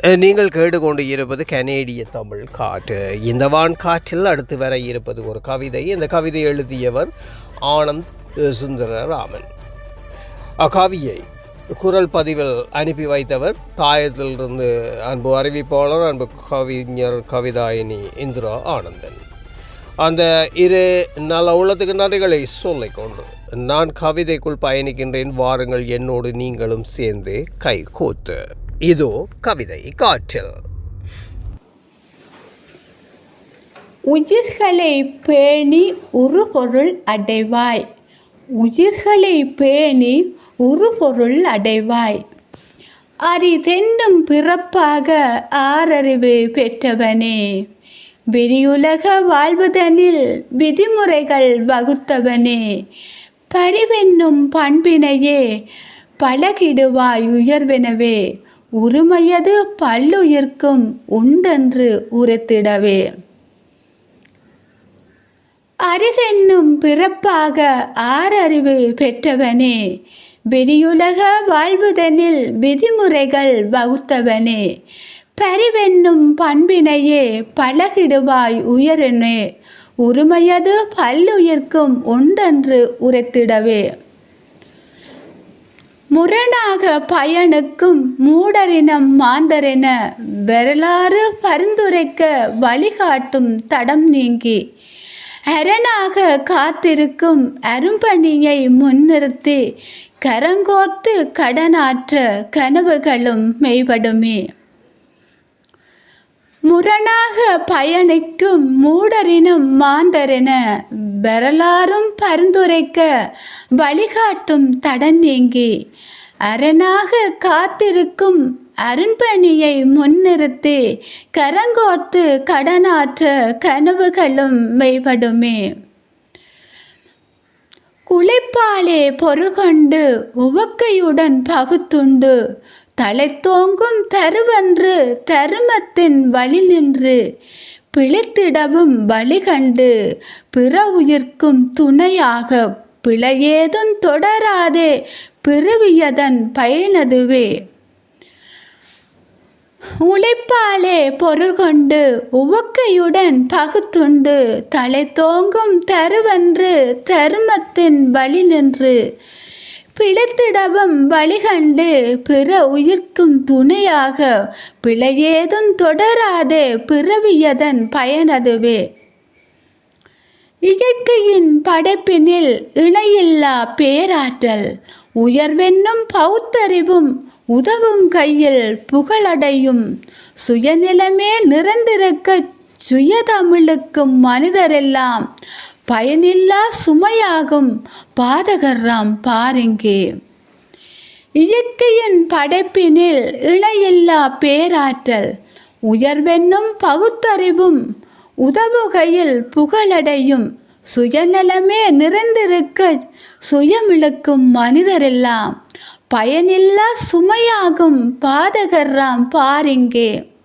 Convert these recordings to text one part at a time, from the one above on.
நீங்கள் நீங்கள் கேட்டுக்கொண்டு இருப்பது கனேடிய தமிழ் காற்று. இந்த வான் காற்றில் அடுத்து வர இருப்பது ஒரு கவிதை. இந்த கவிதை எழுதியவர் ஆனந்த் சுந்தரராமன். அக்கவியை குரல் பதிவில் அனுப்பி வைத்தவர் தாயத்திலிருந்து அன்பு அறிவிப்பாளர் அன்பு கவிஞர் கவிதாயினி இந்திரா ஆனந்தன். அந்த இரு நல்ல உள்ளத்துக்கு நன்றிகளை சொல்லிக்கொண்டு நான் கவிதைக்குள் பயணிக்கின்றேன். வாருங்கள் என்னோடு நீங்களும் சேர்ந்து கை கோத்து. இதோ கவிதை காற்றில். உயிர்களை பேணி உருபொருள் அடைவாய். உயிர்களை பேணி உருபொருள் அடைவாய். அரிதென்னும் பிறப்பாக ஆறறிவு பெற்றவனே. வெளியுலக வாழ்வதனில் விதிமுறைகள் வகுத்தவனே. பரிவென்னும் பண்பினையே பழகிடுவாய் உயர்வெனவே. உரிமையது பல்லுயிர்க்கும் உண்டென்று உரைத்திடவே. அரிதென்னும் பிறப்பாக ஆறறிவு பெற்றவனே வெளியுலக வாழ்வுதனில் விதிமுறைகள் வகுத்தவனே பரிவென்னும் பண்பினையே பழகிடுவாய் உயரெனே உரிமையது பல்லுயிர்க்கும் உண்டென்று உரைத்திடவே. முரணாக பயனுக்கும் மூடரினம் மாந்தரென வரலாறு பரிந்துரைக்க வழிகாட்டும் தடம் நீங்கி அரணாக காத்திருக்கும் அரும்பணியை முன்னிறுத்தி கரங்கோர்த்து கடனாற்ற கனவுகளும் மெய்படுமே. முரணாக பயணிக்கும் மூடரினும் மாந்தரென வரலாறும் பரிந்துரைக்க வழிகாட்டும் தடன் நீங்கி அரணாக காத்திருக்கும் அருண்பணியை முன்னிறுத்தி கரங்கோர்த்து கடனாற்ற கனவுகளும் மெய்படுமே. குளிப்பாலே பொருகொண்டு உவக்கையுடன் பகுத்துண்டு தலைத்தோங்கும் தருவன்று தருமத்தின் வழி நின்று பிழைத்திடவும் வழி கண்டு பிற உயிர்க்கும் துணையாக பிழையேதும் தொடராதே பிறவியதன் பயனதுவே. உழைப்பாலே பொருள் கொண்டு உவக்கையுடன் பகுத்துண்டு தலை தோங்கும் தருவன்று தருமத்தின் வழி நின்று பிழைத்திடவும் வழிகண்டு பிற உயிர்க்கும் துணையாக பிழையேதும் தொடராதே பிறவியதன் பயனதுவே. இயற்கையின் படைப்பினில் இணையில்லா பேராற்றல் உயர்வென்னும் பௌத்தறிவும் உதவும் கையில் புகழடையும் சுயநிலமே நிறைந்திருக்க சுயதமிழுக்கும் மனிதரெல்லாம் பயனில்லா சுமையாகும். பாதகர்ராம் பாருங்கே. இயற்கையின் படைப்பினில் இணையில்லா பேராற்றல். உயர்வென்னும் பகுத்தறிவும் உதவுகையில் புகழடையும். சுயநலமே நிறைந்திருக்க சுயமிழுக்கும் மனிதரெல்லாம். பயனில்லா சுமையாகும் பாதகர்ராம் பாருங்கே.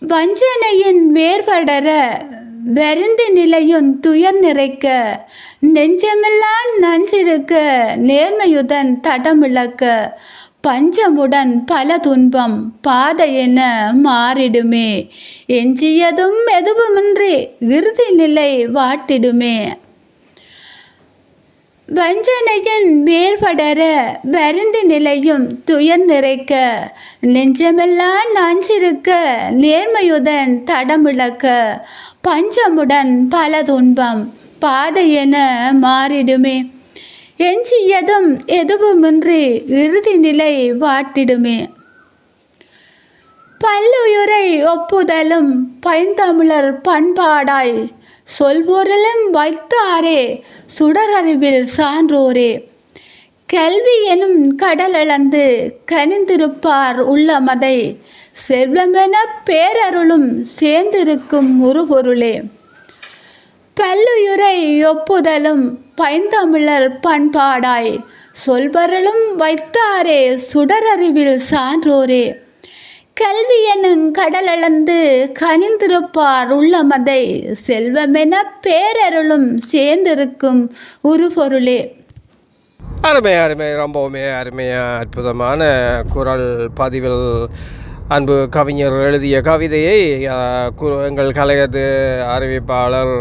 வஞ்சனையின் வேர்படர வெறுந்த நிலையும் துயர் நிறைக்க நெஞ்சமெல்லாம் நஞ்சிருக்க நேர்மையுடன் தடமிழக்க பஞ்சமுடன் பல துன்பம் பாதை என மாறிடுமே. எஞ்சியதும் எதுவுமின்றி இறுதி நிலை வாட்டிடுமே. வஞ்சனையின் வேர்படர வருந்தி நிலையும் துயர் நிறைக்க நெஞ்சமெல்லாம் நஞ்சிருக்க நேர்மையுடன் தடமிழக்க பஞ்சமுடன் பல துன்பம் பாதை என மாறிடுமே. எஞ்சியதும் எதுவுமின்றி இறுதி நிலை வாட்டிடுமே. பல்லுயிரை ஒப்புதலும் பைந்தமிழர் பண்பாடாய் சொல்வோரெல்லாம் வைத்தாரே சுடரறிவில் சான்றோரே. கல்வி எனும் கடலளந்து கனிந்திருப்பார் உள்ளமதை செல்வமென பேரருளும் சேர்ந்திருக்கும் உருபொருளே பல்லுயுரை ஒப்புதலும் பைந்தமிழர் பண்பாடாய் சொல்பொருளும் வைத்தாரே சுடரறிவில் சான்றோரே. கல்வி எனும் கடலளந்து கனிந்திருப்பார் உள்ளமதை செல்வமென பேரருளும் சேர்ந்திருக்கும் உருபொருளே. அருமை அருமை ரொம்பவுமே அருமையாக அற்புதமான குரல் பதிவில் அன்பு கவிஞர் எழுதிய கவிதையை எங்கள் கலையது அறிவிப்பாளர்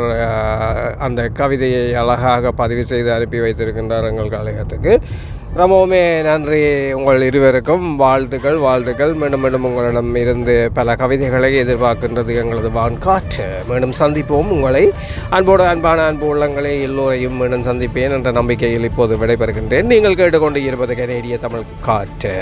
அந்த கவிதையை அழகாக பதிவு செய்து அனுப்பி வைத்திருக்கின்றார் எங்கள் கலையத்துக்கு. ரொம்பவுமே நன்றி உங்கள் இருவருக்கும். வாழ்த்துக்கள் வாழ்த்துக்கள். மீண்டும் மீண்டும் உங்களிடம் இருந்து பல கவிதைகளை எதிர்பார்க்கின்றது எங்களது வான்காற்று. மீண்டும் சந்திப்போம். உங்களை அன்போடு அன்பான அன்பு உள்ளங்களை எல்லோரையும் மீண்டும் சந்திப்பேன் என்ற நம்பிக்கையில் இப்போது விடைபெறுகின்றேன். நீங்கள் கேட்டுக்கொண்டு இருப்பது கனேடிய தமிழ் காற்று.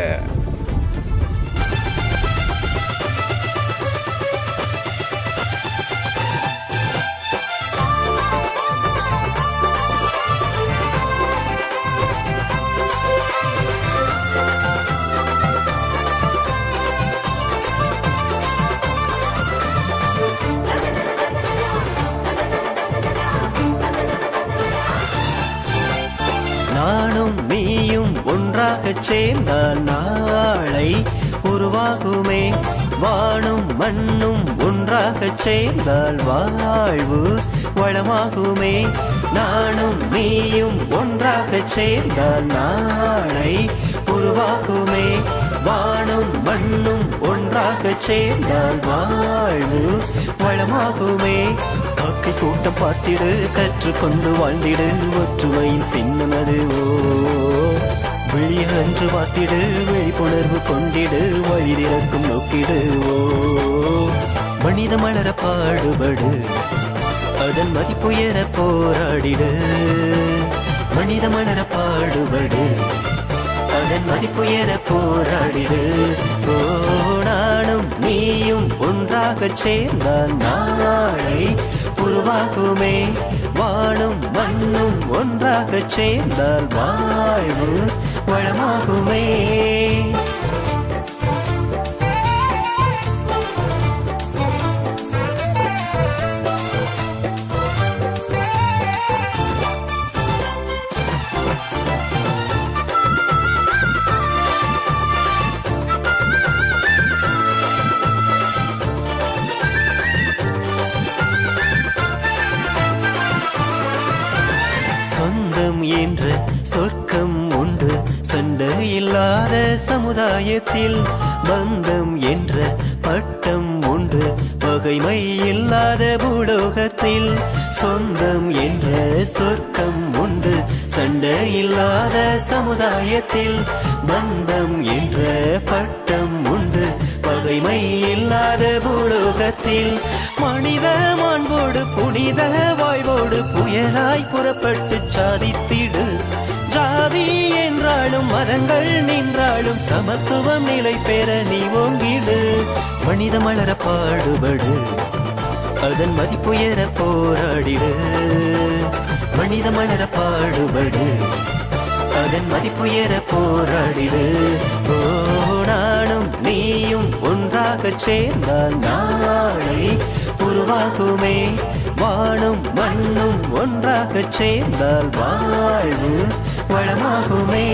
ஒன்றாகச் நாளை உருவாகுமே. வானும் மண்ணும் ஒன்றாக சேர்ந்தால் வாழ்வு வளமாகுமே. நானும் நீயும் ஒன்றாக சேர்ந்தால் நாளை உருவாகுமே. வானும் மண்ணும் ஒன்றாக சேர்ந்தால் வாழ்வு வளமாகுமே. காக்கை கூட்டம் பார்த்திடு கற்றுக்கொண்டு வாழ்ந்திடு ஒற்றுமையின் சின்னமது ஓ. விழிய அன்று பார்த்திடு விழிப்புணர்வு கொண்டிடு வயிறிறக்கும் நோக்கிடுவோ மனித மலர பாடுபடு அதன் மதிப்புயர போராடிடு. மனித மலர பாடுபடு அதன் மதிப்புயர போராடிடு. ஓ நானும் நீயும் ஒன்றாக சேர்ந்தான் நாளை உருவாகுமே. வாழும் மண்ணும் ஒன்றாக சேர்ந்தால் வாழ்வு வளமாகுமே சொந்தம் என்ற சொர்க்கம் உண்டு. சண்டை இல்லாத சமுதாயத்தில் பந்தம் என்ற பட்டம் உண்டு. பகைமை இல்லாத பூலோகத்தில் சொந்தம் என்ற சொர்க்கம் உண்டு. சண்டை இல்லாத சமுதாயத்தில் பந்தம் என்ற பட்டம் உண்டு. பகைமை இல்லாத பூலோகத்தில் மனித மாண்போடு புனித வாய்வோடு புயலாய் புறப்பட்டு சாதித்திடு. ஜாதி என்றாலும் மதங்கள் நின்றாலும் சமத்துவம் நிலை பெற நீ ஓங்கிடு. மனித மலர பாடுபடு. அதன் மதிப்புயர போராடிடு. மனித மலர பாடுபடு. அதன் மதிப்புயர போராடிடு. ஓ நானும் நீயும் ஒன்றாக சேர்ந்தால் நாளை உருவாகுமே. வானும் மண்ணும் ஒன்றாக சேர்ந்தால் வாழ்வு வளமாகுமே.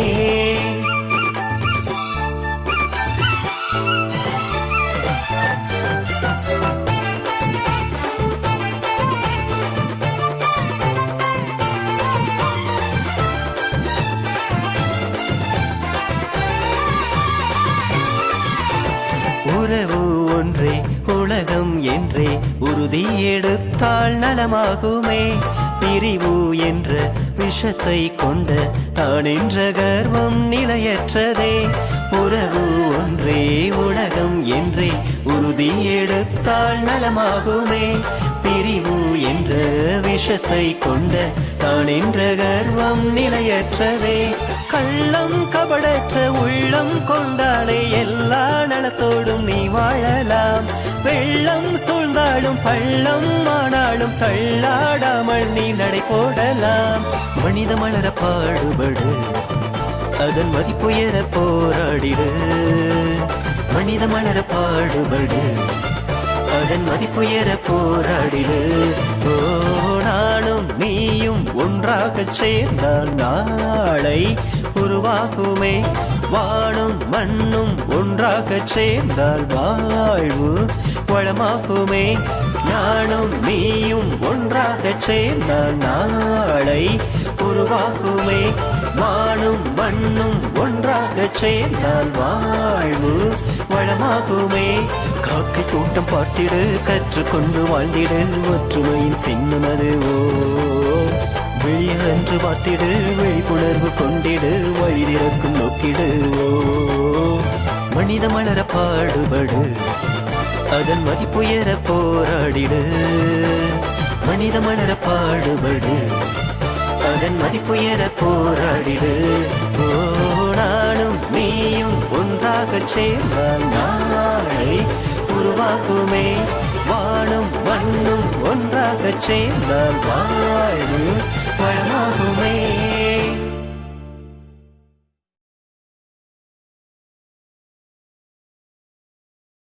உறவு ஒன்றே வேண்டும் என்றே உறுதி எடுத்தால் நலமாகுமே. பிரிவு என்ற விஷத்தை கொண்ட தான் என்ற கர்வம் நிலையற்றதே. உறவு ஒன்றே உலகம் என்றே உறுதி எடுத்தால் நலமாகுமே. பிரிவு என்ற விஷத்தை கொண்ட தான் என்ற கர்வம் நிலையற்றதே. கள்ளம் கபடற்ற உள்ளம் கொண்டாலே எல்லா நலத்தோடும் நீ வாழலாம். வெள்ளம் சூழ்ந்தாலும் பள்ளம் ஆனாலும் தள்ளாடாமல் நீ நடை போடலாம். மனித மலர பாடுபடு அதன் மதிப்புயர போராடிடு. மனித மலர பாடுபடு அதன் மதிப்புயர போராடிடு. ஓ நீயும் ஒன்றாக சேர்ந்தால் நாளை உருவாகுமே. வானும் மண்ணும் ஒன்றாக சேர்ந்தால் வாழ்வு வளமாகுமே. நானும் நீயும் ஒன்றாக சேர்ந்தால் நாளை உருவாகுமே. வானும் மண்ணும் ஒன்றாக சேர்ந்தால் வாழ்வு வளமாகுமே. காக்கை கூட்டம் பார்த்திடு கற்றுக்கொண்டு வாழ்ந்திடு. ஒற்றுமையின் சின்னம் அதுவோ பார்த்திடு விழிப்புணர்வு கொண்டிடு வயிறிறக்கும் நோக்கிடுவோ மனித மலர பாடுபடு அதன் மதிப்புயர போராடிடு. மனித மலர பாடுபடு அதன் மதிப்புயர போராடிடு. ஓ நானும் நீயும் ஒன்றாக சேர்ந்தால் நாளை உருவாகுமே வானும் மண்ணும் ஒன்றாக சேர்ந்தால் வாழும் வளமாகுமே